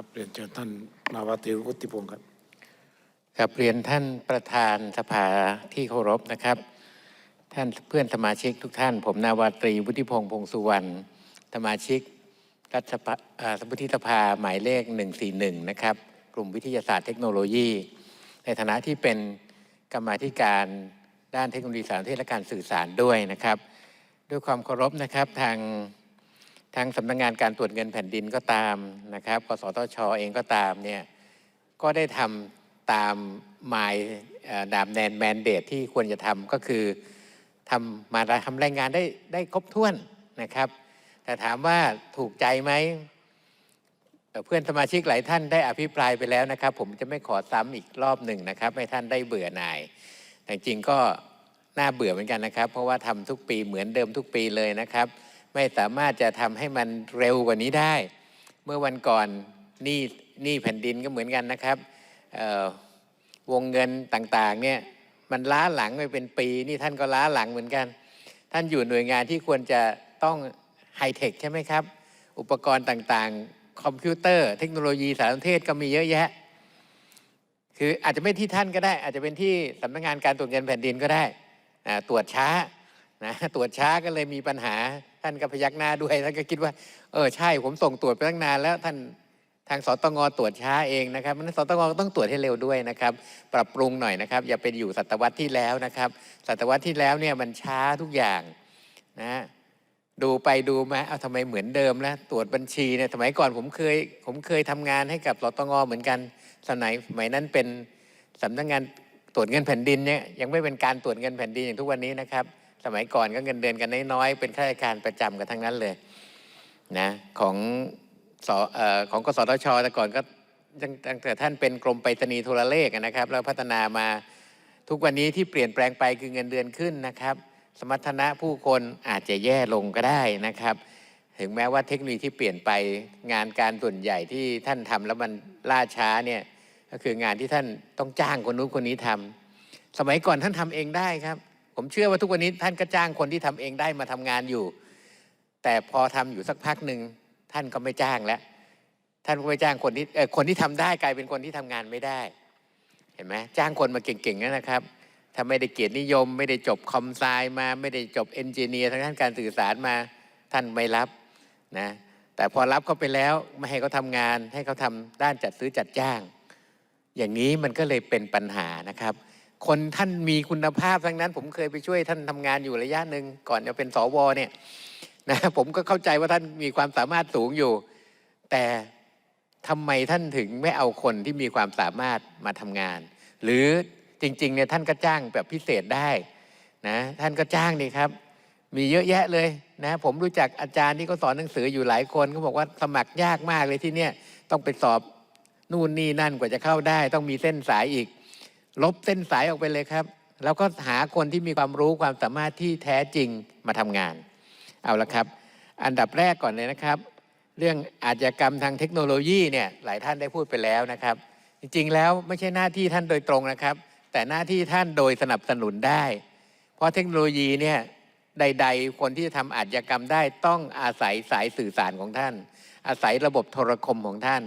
ครับเรียนเชิญท่านนาวาตรีวุฒิพงศ์ครับครับเรียนท่านประธานสภาที่เคารพนะครับ ท่านเพื่อนสมาชิกทุกท่าน ผมนาวาตรีวุฒิพงษ์พงษ์สุวรรณสมาชิกรัฐสภาอ่าวุฒิสภาหมายเลข 141 นะครับ กลุ่มวิทยาศาสตร์เทคโนโลยี ในฐานะที่เป็นกรรมาธิการด้านเทคโนโลยีสารสนเทศและการสื่อสารด้วยนะครับ ด้วยความเคารพนะครับทาง ทางสำนักงานการตรวจเงินแผ่นดินก็ตามนะครับกสทชเองก็ตามเนี่ยก็ได้ทำตามหมายดามแนนแมนเดตที่ควรจะทำก็คือทำมาทำรายงานได้ได้ครบถ้วนนะครับ แต่ถามว่าถูกใจไหมเพื่อนสมาชิกหลายท่านได้อภิปรายไปแล้วนะครับ ผมจะไม่ขอซ้ำอีกรอบหนึ่งนะครับ ให้ท่านได้เบื่อหน่าย แต่จริงก็น่าเบื่อเหมือนกันนะครับ เพราะว่าทำทุกปีเหมือนเดิมทุกปีเลยนะครับ ไม่สามารถจะทำให้มันเร็วกว่านี้ได้ เมื่อวันก่อนหนี้หนี้แผ่นดินก็เหมือนกันนะครับวงเงินต่างๆเนี่ยมันล้าหลังไปเป็นปีนี่ท่านก็ล้าหลังเหมือนกัน ท่านอยู่หน่วยงานที่ควรจะต้องไฮเทคใช่ไหมครับ อุปกรณ์ต่างๆ คอมพิวเตอร์ เทคโนโลยีสารสนเทศก็มีเยอะแยะ คืออาจจะไม่ที่ท่านก็ได้ อาจจะเป็นที่สำนักงานการตรวจเงินแผ่นดินก็ได้ตรวจช้า นะตรวจช้าก็เลยมีปัญหาท่านก็พยักหน้าด้วยท่านก็คิดว่า เออใช่ผมส่งตรวจไปตั้งนานแล้วท่านทางสตงตรวจช้าเองนะครับนั้นสตงก็ต้องตรวจให้เร็วด้วยนะครับ ปรับปรุงหน่อยนะครับ อย่าเป็นอยู่ศตวรรษที่แล้วนะครับ ศตวรรษที่แล้วเนี่ยมันช้าทุกอย่างนะดูไปดูมาเอาทำไมเหมือนเดิมแล้วตรวจบัญชีเนี่ยสมัยก่อนผมเคย ผมเคยทำงานให้กับสตงเหมือนกันสมัยสมัยนั้นเป็นสำนักงานตรวจเงินแผ่นดินเนี่ยยังไม่เป็นการตรวจเงินแผ่นดินอย่างทุกวันนี้นะครับ สมัยก่อนก็เงินเดือนกันน้อยๆเป็นข้าราชการประจำกันทั้งนั้นเลยนะของสเอ่อของกสทชแต่ก่อนก็ตั้งแต่ท่านเป็นกรมไปรษณีย์โทรเลขนะครับ แล้วพัฒนามาทุกวันนี้ที่เปลี่ยนแปลงไปคือเงินเดือนขึ้นนะครับ สมรรถนะผู้คนอาจจะแย่ลงก็ได้นะครับ ถึงแม้ว่าเทคโนโลยีที่เปลี่ยนไปงานการส่วนใหญ่ที่ท่านทำแล้วมันล่าช้าเนี่ยก็คืองานที่ท่านต้องจ้างคนนู้นคนนี้ทำสมัยก่อนท่านทำเองได้ครับ ผมเชื่อว่าทุกวันนี้ท่านก็จ้างคนที่ทำเองได้มาทำงานอยู่ แต่พอทำอยู่สักพักหนึ่งท่านก็ไม่จ้างแล้วท่านก็ไม่จ้างคนที่เออคนที่ทำได้กลายเป็นคนที่ทำงานไม่ได้ เห็นไหมจ้างคนมาเก่งๆนั่นนะครับถ้าไม่ได้เกียรตินิยม ไม่ได้จบคอมไซมาไม่ได้จบเอนจิเนียร์ทางด้านการสื่อสารมาท่านไม่รับนะแต่พอรับเขาไปแล้วไม่ให้เขาทำงานให้เขาทำด้านจัดซื้อจัดจ้าง อย่างนี้มันก็เลยเป็นปัญหานะครับ คนท่านมีคุณภาพทั้งนั้น ผมเคยไปช่วยท่านทำงานอยู่ระยะหนึ่งก่อนจะเป็นสวเนี่ยนะผมก็เข้าใจว่าท่านมีความสามารถสูงอยู่ แต่ทำไมท่านถึงไม่เอาคนที่มีความสามารถมาทำงาน หรือจริงๆเนี่ยท่านก็จ้างแบบพิเศษได้นะท่านก็จ้างดีครับ มีเยอะแยะเลยนะผมรู้จักอาจารย์ที่เขาสอนหนังสืออยู่หลายคนเขาบอกว่าสมัครยากมากเลยที่เนี่ยต้องไปสอบนู่นนี่นั่นกว่าจะเข้าได้ ต้องมีเส้นสายอีก ลบเส้นสายออกไปเลยครับ แล้วก็หาคนที่มีความรู้ความสามารถที่แท้จริงมาทำงาน เอาละครับ อันดับแรกก่อนเลยนะครับ เรื่องอาชญากรรมทางเทคโนโลยีเนี่ยหลายท่านได้พูดไปแล้วนะครับ จริงๆแล้วไม่ใช่หน้าที่ท่านโดยตรงนะครับ แต่หน้าที่ท่านโดยสนับสนุนได้ เพราะเทคโนโลยีเนี่ยใด ๆ คนที่จะทำอาชญากรรมได้ต้องอาศัยสายสื่อสารของท่าน อาศัยระบบโทรคมของท่าน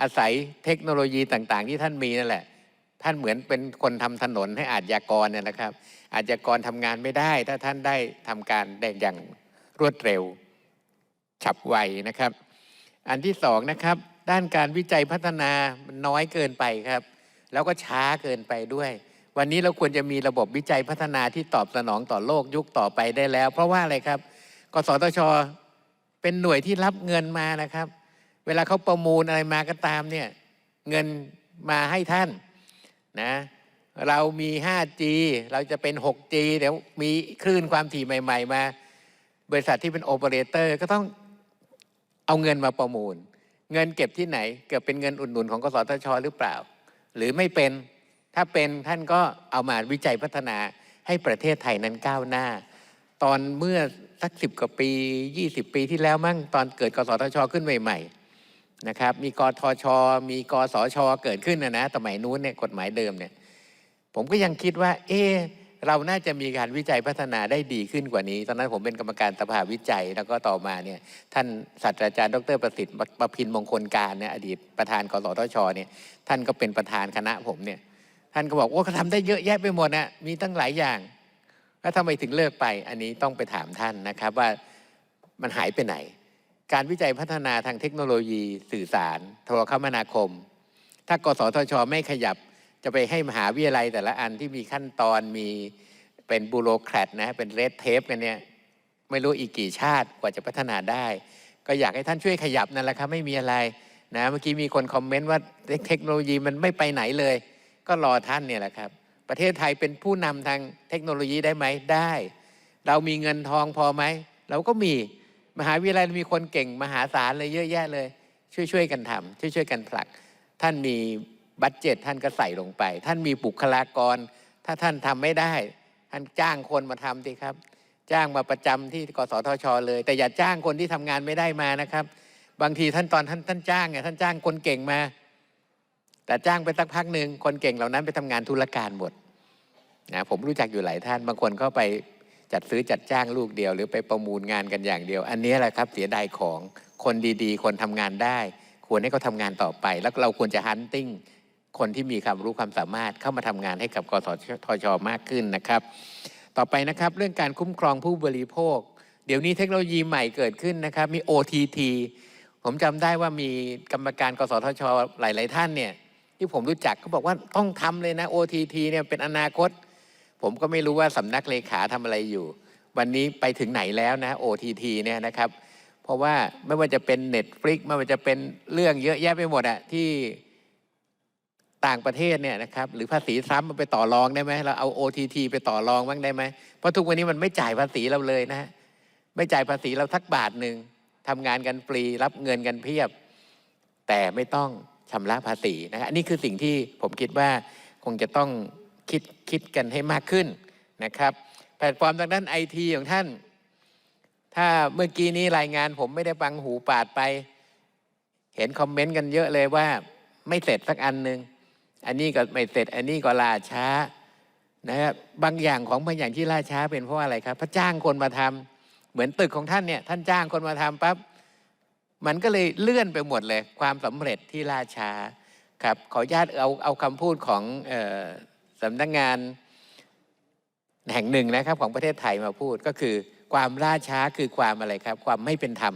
อาศัยเทคโนโลยีต่างๆ ที่ท่านมีนั่นแหละ ท่านเหมือนเป็นคนทำถนนให้อาชญากรเนี่ยนะครับ อาชญากรทำงานไม่ได้ ถ้าท่านได้ทำการได้อย่างรวดเร็ว ฉับไวนะครับ อันที่สองนะครับ ด้านการวิจัยพัฒนามันน้อยเกินไปครับ แล้วก็ช้าเกินไปด้วย วันนี้เราควรจะมีระบบวิจัยพัฒนาที่ตอบสนองต่อโลกยุคต่อไปได้แล้ว เพราะว่าอะไรครับกสทช เป็นหน่วยที่รับเงินมานะครับ เวลาเขาประมูลอะไรมาก็ตามเนี่ย เงินมาให้ท่าน นะเรามี 5G เราจะเป็น 6G เดี๋ยวมีคลื่นความถี่ใหม่ ๆ มา บริษัทที่เป็นโอเปอเรเตอร์ก็ต้องเอาเงินมาประมูล เงินเก็บที่ไหน เกิดเป็นเงินอุดหนุนของกสทช หรือเปล่า หรือไม่เป็นถ้าเป็นท่านก็เอามาวิจัยพัฒนาให้ประเทศไทยนั้นก้าวหน้า ตอนเมื่อสักสิบกว่าปี 20 ปีที่แล้วมั้งตอนเกิดกสทช ขึ้นใหม่ ๆ นะครับ มีกทช มีกสช เกิดขึ้นนะนะสมัยนู้นเนี่ยกฎหมายเดิมเนี่ย ผมก็ยังคิดว่า เอ๊ะเราน่าจะมีการวิจัยพัฒนาได้ดีขึ้นกว่านี้ ตอนนั้นผมเป็นกรรมการสภาวิจัย แล้วก็ต่อมาเนี่ย ท่านศาสตราจารย์ดรประสิทธิ์ประพินมงคลการเนี่ยอดีตประธานกสทช เนี่ย ท่านก็เป็นประธานคณะผมเนี่ย ท่านก็บอกว่าเขาทำได้เยอะแยะไปหมดนะมีตั้งหลายอย่าง แล้วทำไมถึงเลิกไป อันนี้ต้องไปถามท่านนะครับว่ามันหายไปไหน การวิจัยพัฒนาทางเทคโนโลยีสื่อสาร โทรคมนาคม ถ้ากสทช ไม่ขยับจะไปให้มหาวิทยาลัยแต่ละอันที่มีขั้นตอนมีเป็นบูโรแครตนะเป็นเรดเทปกันเนี่ยไม่รู้อีกกี่ชาติกว่าจะพัฒนาได้ ก็อยากให้ท่านช่วยขยับนั่นแหละครับไม่มีอะไรนะเมื่อกี้มีคนคอมเมนต์ว่าเทคโนโลยีมันไม่ไปไหนเลย ก็รอท่านเนี่ยแหละครับ ประเทศไทยเป็นผู้นำทางเทคโนโลยีได้ไหมได้ เรามีเงินทองพอไหมเราก็มี มหาวิทยาลัยมีคนเก่งมหาศาลเลยเยอะแยะเลย ช่วยช่วยๆกันทำช่วยช่วยๆกันผลัก ท่านมีบัตเจ็ตท่านก็ใส่ลงไป ท่านมีบุคลากร ถ้าท่านทำไม่ได้ ท่านจ้างคนมาทำสิครับ จ้างมาประจำที่กสทช เลย แต่อย่าจ้างคนที่ทำงานไม่ได้มานะครับ บางทีท่านตอนท่านท่านจ้างเนี่ยท่านจ้างคนเก่งมา แต่จ้างไปสักพักหนึ่งคนเก่งเหล่านั้นไปทำงานธุรการหมดนะผมรู้จักอยู่หลายท่าน บางคนก็ไป จัดซื้อจัดจ้างลูกเดียว หรือไปประมูลงานกันอย่างเดียว อันนี้แหละครับเสียดายของคนดีๆ คนทำงานได้ ควรให้เขาทำงานต่อไป แล้วเราควรจะฮันติ้งคนที่มีความรู้ความสามารถเข้ามาทำงานให้กับกสทชมากขึ้นนะครับ ต่อไปนะครับเรื่องการคุ้มครองผู้บริโภค เดี๋ยวนี้เทคโนโลยีใหม่เกิดขึ้นนะครับ มี OTT ผมจำได้ว่ามีกรรมการ กสทช หลาย ๆ ท่านเนี่ยที่ผมรู้จักก็บอกว่าต้องทำเลยนะ OTT เนี่ยเป็นอนาคต ผมก็ไม่รู้ว่าสำนักเลขาทำอะไรอยู่ วันนี้ไปถึงไหนแล้วนะ OTT เนี่ยนะครับ เพราะว่าไม่ว่าจะเป็น Netflix ไม่ว่าจะเป็นเรื่องเยอะแยะไปหมดอะที่ต่างประเทศเนี่ยนะครับหรือภาษีซ้ำมันไปต่อรองได้ไหมเราเอา OTT ไปต่อรองบ้างได้ไหมเพราะทุกวันนี้มันไม่จ่ายภาษีเราเลยนะฮะไม่จ่ายภาษีเราทักบาทหนึ่งทำงานกันฟรีรับเงินกันเพียบ แต่ไม่ต้องชำระภาษีนะอันนี้คือสิ่งที่ผมคิดว่าคงจะต้อง คิดคิดกันให้มากขึ้นนะครับแพลตฟอร์มทางด้านไอทีของท่าน ถ้าเมื่อกี้นี้รายงานผมไม่ได้ฟังหูปาดไป เห็นคอมเมนต์กันเยอะเลยว่าไม่เสร็จสักอันหนึ่งอันนี้ก็ไม่เสร็จ อันนี้ก็ล่าช้านะครับบางอย่างของบางอย่างที่ล่าช้าเป็นเพราะอะไรครับพระจ้างคนมาทำเหมือนตึกของท่านเนี่ยท่านจ้างคนมาทำปั๊บมันก็เลยเลื่อนไปหมดเลย ความสำเร็จที่ล่าช้าครับขออนุญาตเอาเอาคำพูดของ สำนักงานแห่งหนึ่งนะครับของประเทศไทยมาพูดก็คือ ความล่าช้าคือความอะไรครับ ความไม่เป็นธรรม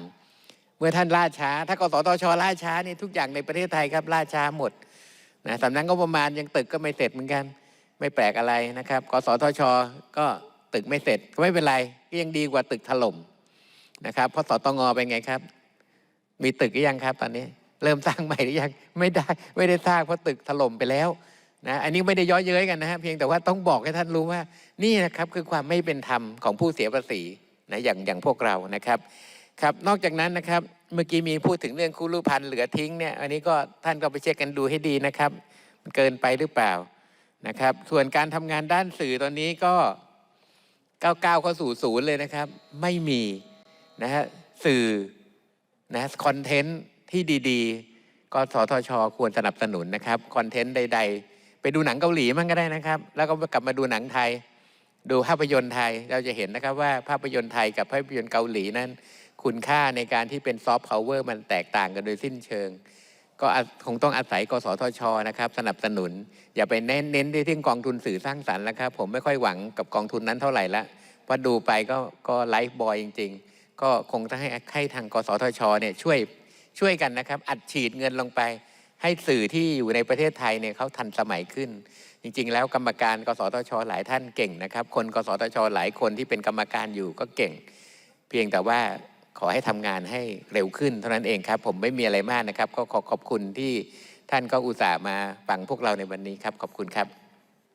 เมื่อท่านล่าช้า ถ้ากสทชล่าช้านี่ทุกอย่างในประเทศไทยครับล่าช้าหมดนะสำนักงบประมาณยังตึกก็ไม่เสร็จเหมือนกัน ไม่แปลกอะไรนะครับกสทชก็ตึกไม่เสร็จก็ไม่เป็นไรก็ยังดีกว่าตึกถล่มนะครับเพราะสตงเป็นไงครับ มีตึกหรือยังครับ ตอนนี้ เริ่มสร้างใหม่หรือยังไม่ได้ไม่ได้สร้างเพราะตึกถล่มไปแล้ว นะอันนี้ไม่ได้ย้อเย้ยกันนะฮะเพียงแต่ว่าต้องบอกให้ท่านรู้ว่านี่นะครับคือความไม่เป็นธรรมของผู้เสียภาษีนะอย่างอย่างพวกเรานะครับครับนอกจากนั้นนะครับเมื่อกี้มีพูดถึงเรื่องคู่รูปพันธ์เหลือทิ้งเนี่ยอันนี้ก็ท่านก็ไปเช็คกันดูให้ดีนะครับ มันเกินไปหรือเปล่านะครับ ส่วนการทำงานด้านสื่อตอนนี้ก็ก้าวก้าวเข้าสู่ศูนย์เลยนะครับ ไม่มีนะฮะสื่อนะคอนเทนต์ที่ดี ๆก็สทช ควรสนับสนุนนะครับคอนเทนต์ใด ๆ ไปดูหนังเกาหลีมั่งก็ได้นะครับ แล้วก็กลับมาดูหนังไทย ดูภาพยนตร์ไทยเราจะเห็นนะครับว่าภาพยนตร์ไทยกับภาพยนตร์เกาหลีนั้น คุณค่าในการที่เป็นซอฟต์พาวเวอร์มันแตกต่างกันโดยสิ้นเชิง ก็คงต้องอาศัยกสทชนะครับ สนับสนุน อย่าไปเน้นเน้นที่กองทุนสื่อสร้างสรรค์แล้วครับ ผมไม่ค่อยหวังกับกองทุนนั้นเท่าไหร่ละพราะดูไปก็ก็ไลฟ์บอยจริง ๆ ก็คงต้องให้ให้ทางกสทชเนี่ยช่วยช่วยกันนะครับ อัดฉีดเงินลงไป ให้สื่อที่อยู่ในประเทศไทยเนี่ยเขาทันสมัยขึ้น จริง ๆ แล้วกรรมการกสทช หลายท่านเก่งนะครับ คนกสทช หลายคนที่เป็นกรรมการอยู่ก็เก่ง เพียงแต่ว่าขอให้ทำงานให้เร็วขึ้นเท่านั้นเองครับ ผมไม่มีอะไรมากนะครับ ก็ขอขอบคุณที่ท่านก็อุตส่าห์มาฟังพวกเราในวันนี้ครับ ขอบคุณครับ